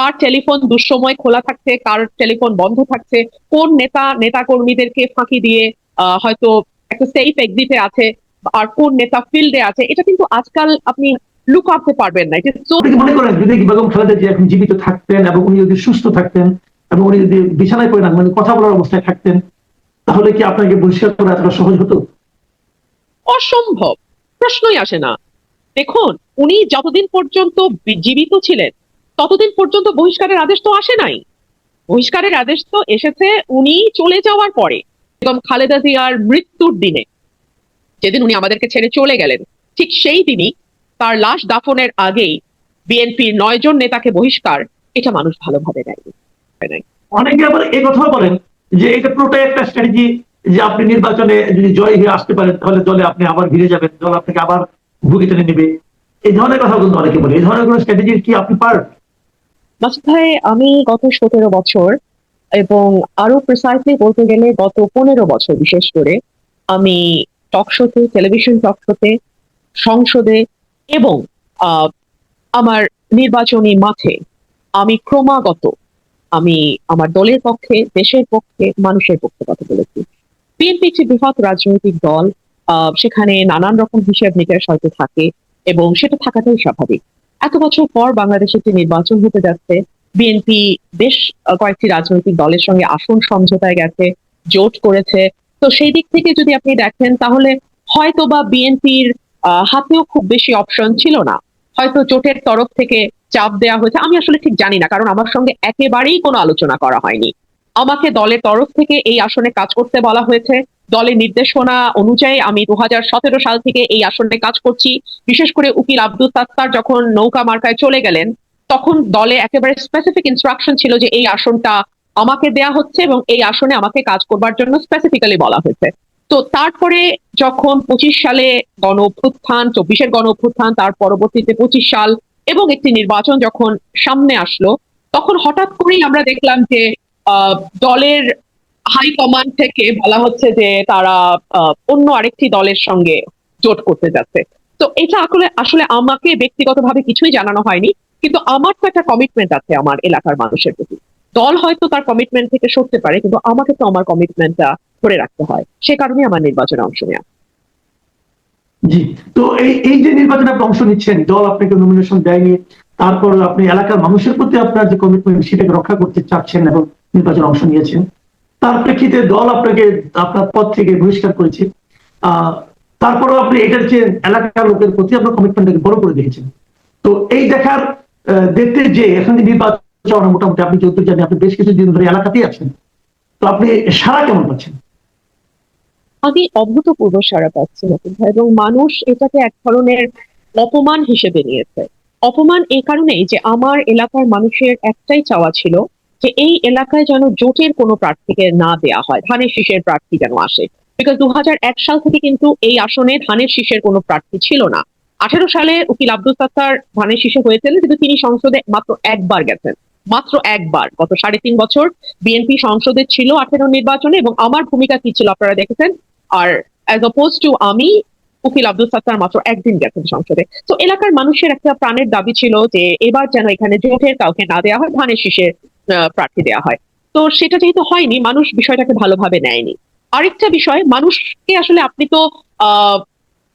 কার telephone দুঃসময় খোলা থাকছে কার টেলিফোন বন্ধ থাকছে কোন নেতা নেতা কর্মীদেরকে ফাঁকি দিয়ে হয়তো একটা সেফ এক্সিটে আছে আর কোন নেতা ফিল্ডে আছে এটা কিন্তু আজকাল আপনি লুক করতে পারবেন না। এটা মনে করেন যদি বেগম খালেদা জিয়া এখন জীবিত থাকতেন এবং উনি যদি সুস্থ থাকতেন এবং উনি যদি বিছানায় পড়ে না মানে কথা বলার অবস্থায় থাকতেন তাহলে কি আপনাকে বহিষ্কার করা এতটা সহজ হতো? অসম্ভব। প্রশ্নই আসে না। দেখুন উনি যতদিন পর্যন্ত জীবিত ছিলেন ততদিন পর্যন্ত বহিষ্কারের আদেশ তো আসে নাই। বহিষ্কারের আদেশ তো এসেছে, উনি চলে যাওয়ার পরে এবং খালেদা জিয়ার মৃত্যুর দিনে। যেদিন উনি আমাদেরকে ছেড়ে চলে গেলেন, ঠিক সেই দিনই তার লাশ দাফনের আগেই বিএনপির নয় জন নেতাকে বহিষ্কার, এটা মানুষ ভালোভাবে নেয়নি। নেয়। অনেকে আবার এই কথাও বলেন যে এটা পুরোটাই একটা স্ট্র্যাটেজি যে আপনি নির্বাচনে যদি জয় হয়ে আসতে পারেন, তাহলে দলে আপনি আবার ফিরে যাবেন, দল আপনাকে আবার ভুগে টেনে নেবে। এই ধরনের কথা কিন্তু অনেকে বলে। এই ধরনের কোনো স্ট্র্যাটেজির কি আপনি পার মাসুদ ভাই, আমি গত সতেরো বছর এবং আরও প্রিসাইসলি বলতে গেলে গত পনেরো বছর বিশেষ করে আমি টক শোতে টেলিভিশন টক শোতে সংসদে এবং আমার নির্বাচনী মাঠে আমি ক্রমাগত আমি আমার দলের পক্ষে, দেশের পক্ষে, মানুষের পক্ষে কথা বলেছি। বিএনপি একটি বৃহৎ রাজনৈতিক দল সেখানে নানান রকম হিসেব নিকেশ হয়তো থাকে এবং সেটা থাকাটাই স্বাভাবিক। এত বছর পর বাংলাদেশে একটি নির্বাচন হতে যাচ্ছে বিএনপি বেশ কয়েকটি রাজনৈতিক দলের সঙ্গে আসন সমঝোতায় গেছে, জোট করেছে। তো সেই দিক থেকে যদি আপনি দেখেন, তাহলে হয়তো বা বিএনপির হাতেও খুব বেশি অপশন ছিল না। হয়তো জোটের তরফ থেকে চাপ দেওয়া হয়েছে। আমি আসলে ঠিক জানি না, কারণ আমার সঙ্গে একেবারেই কোনো আলোচনা করা হয়নি। আমাকে দলের তরফ থেকে এই আসনে কাজ করতে বলা হয়েছে। দলের নির্দেশনা অনুযায়ী আমি দুহাজার সতেরো সাল থেকে এই আসনে কাজ করছি। বিশেষ করে উকিল আব্দুল সাত্তার যখন নৌকা মার্কায় চলে গেলেন, তখন দলে একেবারে স্পেসিফিক ইনস্ট্রাকশন ছিল যে এই আসনটা আমাকে দেয়া হচ্ছে এবং এই আসনে আমাকে কাজ করবার জন্য স্পেসিফিক্যালি বলা হয়েছে। তো তারপরে যখন পঁচিশ সালে গণ অভ্যুত্থান, চব্বিশের গণ অভ্যুত্থান, তার পরবর্তীতে পঁচিশ সাল এবং একটি নির্বাচন যখন সামনে আসলো, তখন হঠাৎ করেই আমরা দেখলাম যে দলের হাই কমান্ড থেকে বলা হচ্ছে যে তারা অন্য আরেকটি দলের সঙ্গে জোট করতে যাচ্ছে। তো এটা আসলে আসলে আমাকে ব্যক্তিগতভাবে কিছুই জানানো হয়নি, কিন্তু আমার তো একটা কমিটমেন্ট আছে আমার এলাকার মানুষের প্রতি। দল হয়তো তার কমিটমেন্ট থেকে সরতে পারে, কিন্তু আমাকে তো আমার কমিটমেন্টটা ধরে রাখতে হয়। সে কারণে আমার নির্বাচনে অংশ নেওয়া জি, তো এই এই যে নির্বাচনে আপনি অংশ নিচ্ছেন, দল আপনাকে নমিনেশন দেয়নি, তারপর আপনি এলাকার মানুষের প্রতি আপনার যে কমিটমেন্ট সেটাকে রক্ষা করতে চাচ্ছেন এবং নির্বাচনে অংশ নিয়েছেন। তার প্রেক্ষিতে দল আপনাকে, আপনার পদ থেকে বহিষ্কার করেছে। তারপরেও আপনি এটার যে এলাকার লোকের প্রতি আপনার কমিটমেন্টটাকে বড় করে দেখেছেন তো এই দেখার দেখতে যে এখন যে নির্বাচন মোটামুটি, আপনি যৌতুক জানেন, আপনি বেশ কিছুদিন ধরে এলাকাতেই আছেন। তো আপনি সারা কেমন পাচ্ছেন? আমি অভূতপূর্ব সারা পাচ্ছি এবং মানুষ এটাকে এক ধরনের অপমান হিসেবে নিয়েছে। অপমান এই কারণেই যে আমার এলাকার মানুষের একটাই চাওয়া ছিল যে এই এলাকায় যেন জোটের কোনো প্রার্থীকে না দেয়া হয় ধানের শীষের প্রার্থী যেন আসে। বিকজ দু হাজার এক সাল থেকে কিন্তু এই আসনে ধানের শীষের কোনো প্রার্থী ছিল না। আঠেরো সালে উকিল আব্দুল সাত্তার ধানের শীষে হয়েছিলেন কিন্তু তিনি সংসদে মাত্র একবার গেছেন। মাত্র একবার গত সাড়ে তিন বছর বিএনপি সংসদে ছিল আঠেরো নির্বাচনে এবং আমার ভূমিকা কি ছিল আপনারা দেখেছেন? আর অ্যাজ অপোজ টু আমি উকিল আব্দুল সাত্তার মাত্র একদিন গেছেন সংসদে। তো এলাকার মানুষের একটা প্রাণের দাবি ছিল যে এবার যেন এখানে জোটের কাউকে না দেওয়া হয় ধানের শীষে আহ, প্রার্থী দেওয়া হয়। তো সেটা যেহেতু হয়নি মানুষ বিষয়টাকে ভালোভাবে নেয়নি। আরেকটা বিষয় মানুষকে আসলে আপনি তো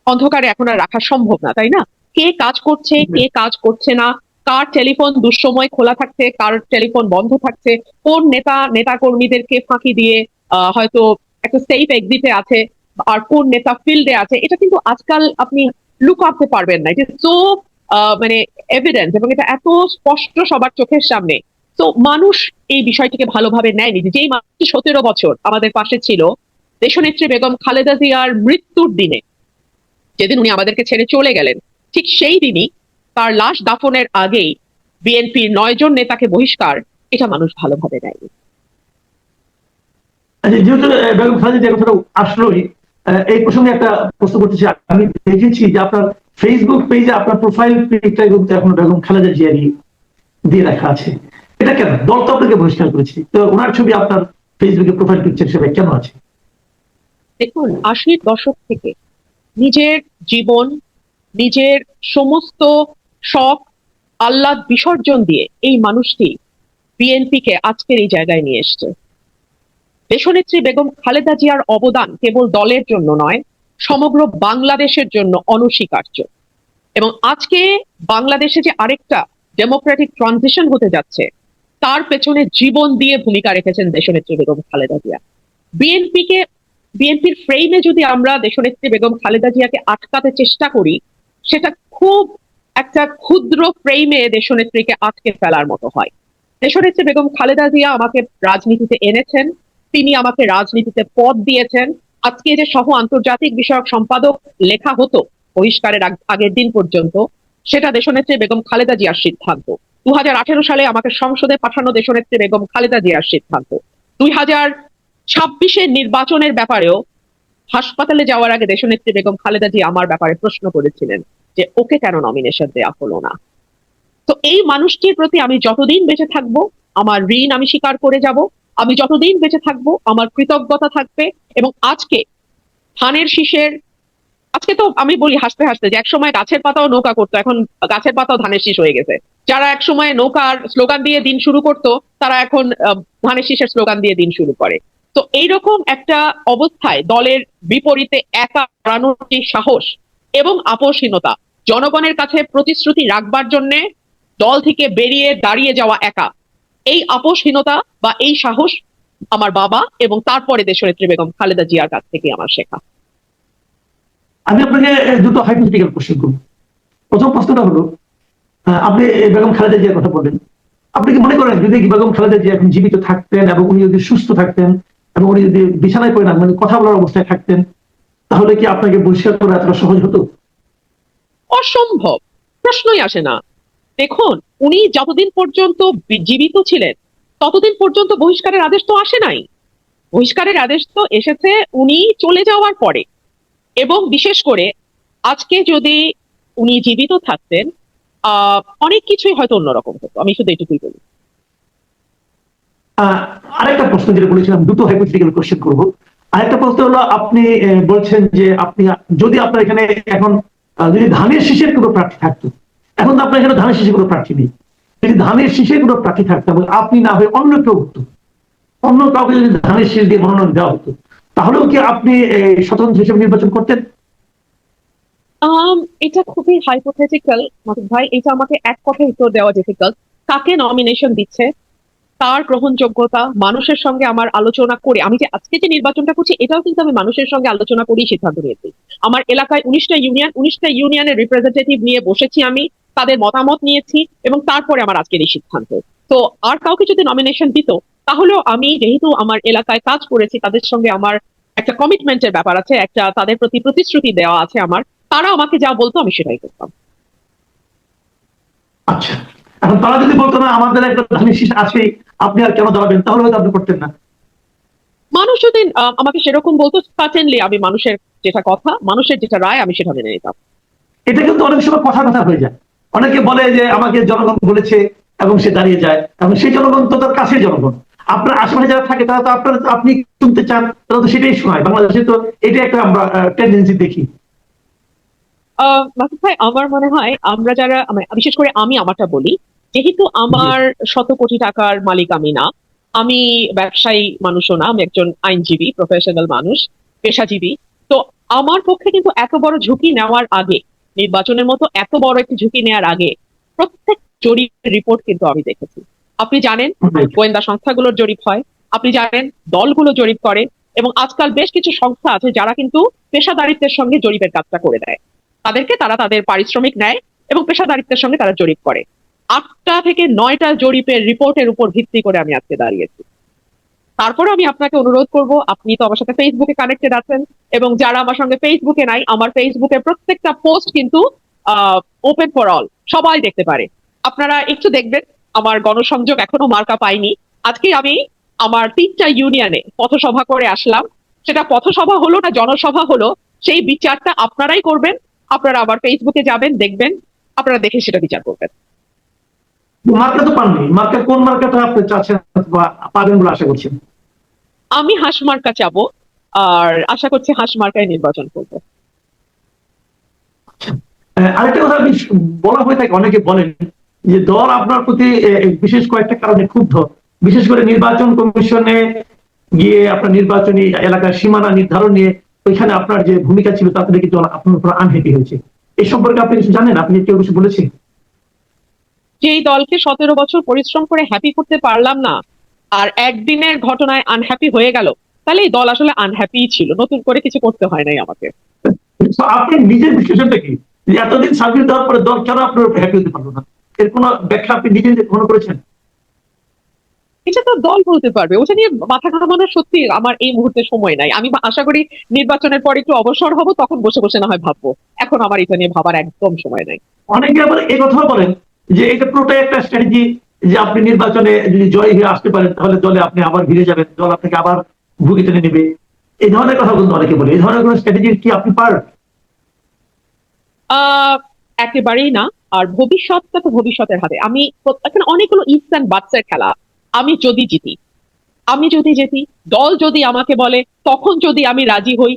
অন্ধকারে এখন আর রাখা সম্ভব না তাই না? কে কাজ করছে কে কাজ করছে না কার টেলিফোন দুঃসময় খোলা থাকছে কার টেলিফোন বন্ধ থাকছে কোন নেতা নেতা কর্মীদেরকে ফাঁকি দিয়ে আহ, হয়তো একটা সেফ এক্সিটে আছে আর কোন নেতা ফিল্ডে আছে এটা কিন্তু আজকাল আপনি লুক করতে পারবেন না। এটা সো মানে এভিডেন্স এবং এটা এত স্পষ্ট সবার চোখের সামনে। তো মানুষ এই বিষয়টিকে ভালোভাবে নেয়নি যেই মানুষ সতেরো বছর আমাদের পাশে ছিল, দেশনেত্রী বেগম খালেদা জিয়ার মৃত্যুর দিনে, যেদিন উনি আমাদেরকে ছেড়ে চলে গেলেন, ঠিক সেই দিনই তার লাশ দাফনের আগেই বিএনপির নয় জন নেতাকে বহিষ্কার এটা মানুষ ভালোভাবে নেয়নি। আচ্ছা যেহেতু বেগম খালেদা কথাটা আসলোই এই প্রসঙ্গে একটা প্রশ্ন করতে চাই। আমি দেখেছি যে আপনার ফেসবুক পেজে আপনার প্রোফাইল এখন বেগম খালেদা জিয়ারি দিয়ে রাখা আছে। এটা কেন দল তো আপনাকে বহিষ্কার করেছে। তো ওনার ছবি আপনার ফেসবুকে প্রোফাইল পিকচার হিসেবে কেন আছে? দেখুন, আশির দশক থেকে নিজের জীবন, নিজের সমস্ত শখ আল্লাহ বিসর্জন দিয়ে এই মানুষটি বিএনপিকে আজকের এই জায়গায় নিয়ে এসছে। দেশনেত্রী বেগম খালেদা জিয়ার অবদান কেবল দলের জন্য নয়, সমগ্র বাংলাদেশের জন্য অনস্বীকার্য। এবং আজকে বাংলাদেশে যে আরেকটা ডেমোক্রেটিক ট্রানজিশন হতে যাচ্ছে তার পেছনে জীবন দিয়ে ভূমিকা রেখেছেন দেশনেত্রী বেগম খালেদা জিয়া। বিএনপিকে, বিএনপির ফ্রেমে যদি আমরা দেশনেত্রী বেগম খালেদা জিয়াকে আটকাতে চেষ্টা করি, সেটা খুব একটা ক্ষুদ্র ফ্রেমে দেশনেত্রীকে আটকে ফেলার মতো হয়। দেশনেত্রী বেগম খালেদা জিয়া আমাকে রাজনীতিতে এনেছেন, তিনি আমাকে রাজনীতিতে পদ দিয়েছেন। আজকে যে সহ আন্তর্জাতিক বিষয়ক সম্পাদক লেখা হতো বহিষ্কারের আগের দিন পর্যন্ত, সেটা দেশনেত্রী বেগম খালেদা জিয়ার সিদ্ধান্ত। দু সালে আমাকে সংসদে পাঠানো দেশনেত্রী বেগম খালেদা জিয়ার সিদ্ধান্ত। দুই হাজার ছাব্বিশের নির্বাচনের ব্যাপারেও হাসপাতালে যাওয়ার আগে দেশ দেশনেত্রী বেগম খালেদা জি আমার ব্যাপারে প্রশ্ন করেছিলেন যে, ওকে কেন নমিনেশন দেয়া হলো না? তো এই মানুষটির প্রতি আমি যতদিন বেঁচে থাকব, আমার ঋণ আমি স্বীকার করে যাব। আমি যতদিন বেঁচে থাকব, আমার কৃতজ্ঞতা থাকবে এবং আজকে ধানের শীষের আজকে তো আমি বলি হাসতে হাসতে যে একসময় গাছের পাতাও নৌকা করতো, এখন গাছের পাতাও ধানের শীষ হয়ে গেছে। যারা একসময় নৌকার স্লোগান দিয়ে দিন শুরু করতো, তারা এখন ধানের শীষের স্লোগান দিয়ে দিন শুরু করে। তো এইরকম একটা অবস্থায় দলের বিপরীতে একা দাঁড়ানোর যে সাহস এবং আপোষহীনতা জনগণের কাছে প্রতিশ্রুতি রাখবার জন্য দল থেকে বেরিয়ে দাঁড়িয়ে যাওয়া একা, এই আপোষহীনতা বা এই সাহস আমার বাবা এবং তারপরে দেশনেত্রী বেগম খালেদা জিয়ার কাছ থেকে আমার শেখা। আমি আপনাকে দুটো হাইপোথেটিক্যাল কোশ্চেন করব। প্রথম প্রশ্নটা হলো আপনি বেগম খালেদা জিয়ার কথা বললেন। আপনি কি মনে করেন, যদি বেগম খালেদা জিয়া এখন জীবিত থাকতেন এবং উনি যদি সুস্থ থাকতেন এবং উনি যদি বিছানায় পড়ে না মানে কথা বলার অবস্থায় থাকতেন, তাহলে কি আপনাকে বহিষ্কার করা এতটা সহজ হতো? অসম্ভব। প্রশ্নই আসে না। দেখুন, উনি যতদিন পর্যন্ত জীবিত ছিলেন, ততদিন পর্যন্ত বহিষ্কারের আদেশ তো আসে নাই। বহিষ্কারের আদেশ তো এসেছে, উনি চলে যাওয়ার পরে। এবং বিশেষ করে আজকে যদি উনি জীবিত থাকতেন অনেক কিছুই হয়তো অন্যরকম হতো। আমি শুধু এটুকুই বলি। আরেকটা প্রশ্ন যেটা বলেছিলাম, দুটো হাইপোথেটিক্যাল কোশ্চেন করব। আরেকটা প্রশ্ন হলো, আপনি বলছেন যে আপনি, যদি আপনার এখানে এখন যদি ধানের শীষের কোনো প্রার্থী থাকতো, এখন তো আপনার এখানে ধানের শীষের কোনো প্রার্থী নেই। যদি ধানের শীষের কোনো প্রার্থী থাকতো, আপনি না হয়ে অন্য কেউ হতো, অন্য কাউকে যদি ধানের শীষ দিয়ে মনোনয়ন দেওয়া হতো তাহলেও কি আপনি স্বতন্ত্র হিসেবে নির্বাচন করতেন? এটা খুবই হাইপোথেটিক্যাল ভাই। এটা আমাকে এক কথায় উত্তর দেওয়া ডিফিকাল্ট কাকে নমিনেশন দিচ্ছে? তার গ্রহণযোগ্যতা, মানুষের সঙ্গে আমার আলোচনা করে। আমি যে আজকে যে নির্বাচনটা করছি, এটাও কিন্তু আমি মানুষের সঙ্গে আলোচনা করেই সিদ্ধান্ত নিয়েছি। আমার এলাকায় উনিশটা ইউনিয়ন উনিশটা ইউনিয়নের রিপ্রেজেন্টেটিভ নিয়ে বসেছি আমি, তাদের মতামত নিয়েছি, এবং তারপরে আমার আজকের এই সিদ্ধান্ত। তো আর কাউকে যদি নমিনেশন দিত তাহলেও আমি যেহেতু আমার এলাকায় কাজ করেছি তাদের সঙ্গে আমার একটা কমিটমেন্টের ব্যাপার আছে একটা তাদের প্রতি প্রতিশ্রুতি দেওয়া আছে আমার তারা আমাকে যা বলতো আমি সেটাই করতাম। আচ্ছা এখন তারা যদি বলতো না আমাদের একটা ধানের শীষ আছে আপনি আর কেন দাঁড়াবেন তাহলে হয়তো আপনি করতেন না। মানুষ যদি আমাকে সেরকম বলতো সার্টেনলি আমি মানুষের যেটা কথা মানুষের যেটা রায় আমি সেটা মেনে নিতাম। এটা কিন্তু অনেক সময় কথা কথা হয়ে যায়। অনেকে বলে যে আমাকে জনগণ বলেছে এবং সে দাঁড়িয়ে যায়। এবং সেই জনগণ তো তার কাছে জনগণ। আপনার আশেপাশে যারা থাকে তারা তো আপনার আপনি শুনতে চান তারা তো সেটাই শোনায় বাংলাদেশে তো এটা একটা আমরা টেন্ডেন্সি দেখি। ভাই আমার মনে হয় আমরা যারা মানে বিশেষ করে আমি আমারটা বলি যেহেতু আমার শত কোটি টাকার মালিক আমি না আমি ব্যবসায়ী মানুষও না আমি একজন আইনজীবী প্রফেশনাল মানুষ পেশাজীবী তো আমার পক্ষে কিন্তু এত বড় ঝুঁকি নেওয়ার আগে নির্বাচনের মতো এত বড় একটি ঝুঁকি নেওয়ার আগে প্রত্যেক জরিপের রিপোর্ট কিন্তু আমি দেখেছি। আপনি জানেন গোয়েন্দা সংস্থাগুলোর জরিপ হয়, আপনি জানেন দলগুলো জরিপ করে, এবং আজকাল বেশ কিছু সংস্থা আছে যারা কিন্তু পেশাদারিত্বের সঙ্গে জরিপের কাজটা করে দেয়। তাদেরকে তারা তাদের পারিশ্রমিক নেয় এবং পেশাদারিত্বের সঙ্গে তারা জরিপ করে। আটটা থেকে নয়টা জরিপের রিপোর্টের উপর ভিত্তি করে আমি আজকে দাঁড়িয়েছি। তারপরে আমি আপনাকে অনুরোধ করব, আপনি তো আমার সাথে ফেসবুকে কানেক্টেড আছেন, এবং যারা আমার সঙ্গে ফেসবুকে নাই, আমার ফেসবুকের প্রত্যেকটা পোস্ট কিন্তু ওপেন ফর অল সবাই দেখতে পারে। আপনারা একটু দেখবেন আমার গণসংযোগ এখনও মার্কা পাইনি। আজকে আমি আমার তিনটা ইউনিয়নে পথসভা করে আসলাম। সেটা পথসভা হলো না জনসভা হলো। সেই বিচারটা আপনারাই করবেন। আপনারা আবার ফেসবুকে যাবেন দেখবেন। আপনারা দেখে সেটা বিচার করবেন। মার্কা তো পাননি। মার্কা কোন মার্কাটা আপনি চাচ্ছেন বা পাবেন বলে আশা করছেন? আমি হাঁস মার্কা চাবো আর আশা করছি হাঁস মার্কায় নির্বাচন করব। আহ, আরেকটা কথা বলা হয়ে থাকে অনেকে বলেন। যে দল আপনার প্রতি বিশেষ কয়েকটা কারণে ক্ষুব্ধ। বিশেষ করে নির্বাচন কমিশনে গিয়ে আপনার নির্বাচনী এলাকার সীমানা নির্ধারণ নিয়ে ওইখানে আপনার যে ভূমিকা ছিল তাতে দেখে আপনার উপর আনহেপি হয়েছে। এই সম্পর্কে আপনি কিছু জানেন? আপনি কেউ কিছু বলেছেন যে এই দলকে সতেরো বছর পরিশ্রম করে হ্যাপি করতে পারলাম না আর একদিনের ঘটনায় আনহ্যাপি হয়ে গেল তাহলে এই দল আসলে আনহ্যাপি ছিল। নতুন করে কিছু করতে হয় নাই আমাকে। আপনি নিজের বিশ্লেষণটা কি? যে এতদিন সার্ভিস দেওয়ার পরে দল কেন আপনার হ্যাপি হতে পারল না? এর কোনো ব্যাখ্যা আপনি নিজে গ্রহণ করেছেন? এটা তো দল বলতে পারবে। ওটা নিয়ে মাথা ঘামানোর সত্যি আমার এই মুহূর্তে সময় নাই। আমি আশা করি নির্বাচনের পর একটু অবসর হব তখন বসে বসে না হয় ভাববো। এখন আমার এটা নিয়ে ভাবার একদম সময় নাই। অনেকে আবার এই কথাও বলেন যে এটা পুরোটাই একটা স্ট্র্যাটেজি যে আপনি নির্বাচনে যদি জয় হয়ে আসতে পারেন তাহলে দলে আপনি আবার ফিরে যাবেন দল আপনাকে আবার ভুগি টেনে নেবে। এই ধরনের কথা কিন্তু অনেকে বলে। এই ধরনের কোনো স্ট্র্যাটেজি কি আপনি আহ একেবারেই না। আর ভবিষ্যৎটা তো ভবিষ্যতের হাতে। আমি এখানে অনেকগুলো ইফস অ্যান্ড বাটসের খেলা। আমি যদি জিতি, আমি যদি জিতি, দল যদি আমাকে বলে, তখন যদি আমি রাজি হই,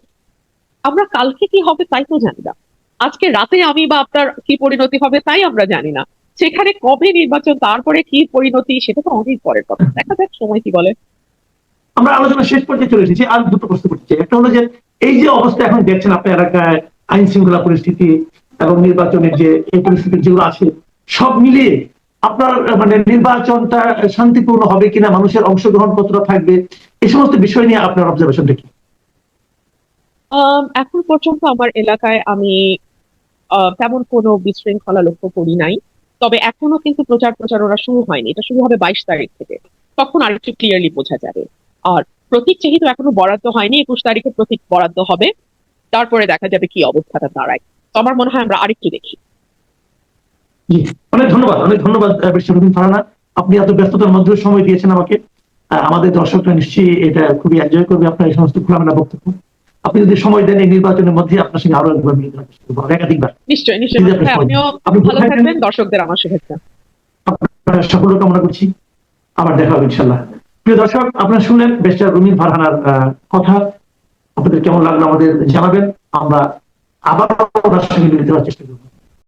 আমরা কালকে কি হবে তাই তো জানি না। আজকে রাতে আমি বা আপনার কি পরিণতি হবে তাই আমরা জানি না। সেখানে কবে নির্বাচন, তারপরে কি পরিণতি, সেটা তো অনেক পরের কথা। দেখা যাক সময় কি বলে। আমরা আলোচনা শেষ পর্যায়ে চলে এসেছি। আর দুটো প্রশ্ন করতে চাই। একটা হলো যে, এই যে অবস্থা এখন দেখছেন আপনার এলাকায় আইন শৃঙ্খলা পরিস্থিতি এবং নির্বাচনের যে পরিস্থিতি যেগুলো আছে, সব মিলিয়ে আপনার মানে নির্বাচনটা শান্তিপূর্ণ হবে কিনা, মানুষের অংশগ্রহণ কতটা থাকবে, এই সমস্ত বিষয় নিয়ে আপনার অবজারভেশনটা কি? এখন পর্যন্ত আমার এলাকায় আমি তেমন কোনো বিশৃঙ্খলা লক্ষ্য করি নাই। তবে এখনও কিন্তু প্রচার প্রচারণা শুরু হয়নি। এটা শুরু হবে বাইশ তারিখ থেকে। তখন আর একটু ক্লিয়ারলি বোঝা যাবে। আর প্রতীক যেহেতু এখনও বরাদ্দ হয়নি, একুশ তারিখে প্রতীক বরাদ্দ হবে। তারপরে দেখা যাবে কি অবস্থাটা দাঁড়ায়। তো আমার মনে হয় আমরা আরেকটু দেখি। অনেক ধন্যবাদ অনেক ধন্যবাদ আহ, বেশ ফারানা। আপনি এত ব্যস্ততার মধ্যে সময় দিয়েছেন আমাকে। আমাদের দর্শকরা নিশ্চয়ই এটা খুবই এনজয় করবে আপনার এই সমস্ত খোলামেলা বক্তব্য। আপনি যদি সময় দেন এই নির্বাচনের মধ্যে আপনার সঙ্গে আরও একবার মিলিত একাধিকবার। নিশ্চয়ই নিশ্চয়ই। আপনিও ভালো থাকবেন দর্শকদের আমার শুভেচ্ছা। আপনার সাফল্য কামনা করছি। আবার দেখা হবে ইনশাল্লাহ প্রিয় দর্শক আপনারা শুনলেন বেস্টার রুমিন ফারহানার আহ, কথা। আপনাদের কেমন লাগল আমাদের জানাবেন? আমরা আবার ওনার সঙ্গে চেষ্টা করব।